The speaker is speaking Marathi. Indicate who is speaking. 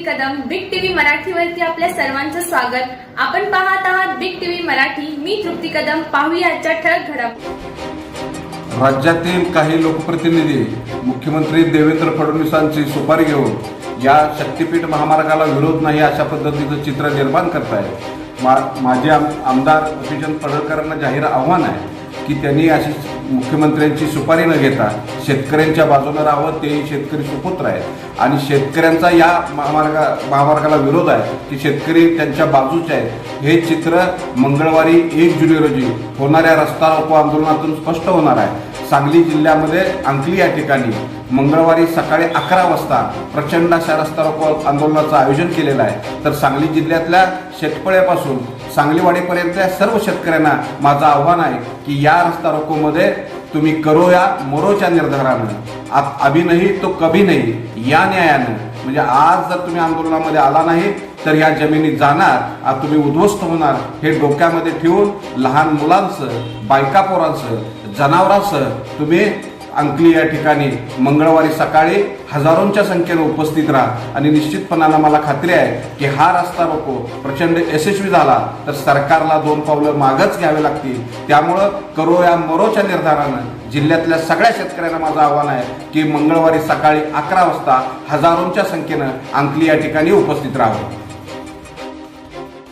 Speaker 1: कदम बिग टीव्ही मराठी मराठीवरती आपल्या सर्वांचं स्वागत. आपण पाहत आहात बिग टीव्ही मराठी. मी तृप्ती कदम. पाहूया आजच्या ठळक घडामोडी
Speaker 2: राज्यातील काही लोकप्रतिनिधी मुख्यमंत्री देवेंद्र फडणवीसांची सुपारी घेऊन या शक्तीपीठ महामार्गाला विरोध नाही अशा पद्धतीचं चित्र निर्माण करतायत. मा माझे आम आमदार गोपीचंद पडळकरांना जाहीर आव्हान आहे. की त्यांनी अशी मुख्यमंत्र्यांची सुपारी न घेता शेतकऱ्यांच्या बाजूला राहावं ते शेतकरी सुपुत्र आहेत. आणि शेतकऱ्यांचा या महामार्गा महामार्गाला विरोध आहे की शेतकरी त्यांच्या बाजूचे आहेत. हे चित्र मंगळवारी एक जुलै रोजी होणाऱ्या रस्ता रोको आंदोलनातून स्पष्ट होणार आहे. सांगली जिल्ह्यामध्ये अंकली या ठिकाणी मंगळवारी सकाळी अकरा वाजता प्रचंड अशा रस्ता रोको आंदोलनाचं आयोजन केलेलं आहे. तर सांगली जिल्ह्यातल्या शेतपळ्यापासून सांगलीवाडीपर्यंतल्या सर्व शेतकऱ्यांना माझं आव्हान आहे की या रस्ता रोकोमध्ये तुम्ही करो या मोरोच्या निर्धारानं. आ- तो कभी नाही. या न्यायानं. म्हणजे आज जर तुम्ही आंदोलनामध्ये आला नाही तर या जमिनी जाणार तुम्ही उद्ध्वस्त होणार. हे डोक्यामध्ये ठेवून लहान मुलांचं बायका पोरांचं जनावरांसह तुम्ही अंकली या ठिकाणी मंगळवारी सकाळी हजारोंच्या संख्येनं उपस्थित राहा. आणि निश्चितपणानं मला खात्री आहे की हा रस्ता रोको प्रचंड यशस्वी झाला तर सरकारला दोन पावलं मागच घ्यावे लागतील. त्यामुळं करो या मरोच्या निर्धारानं जिल्ह्यातल्या सगळ्या शेतकऱ्यांना माझं आव्हान आहे की मंगळवारी सकाळी अकरा वाजता हजारोंच्या संख्येनं अंकली या ठिकाणी उपस्थित राहावं.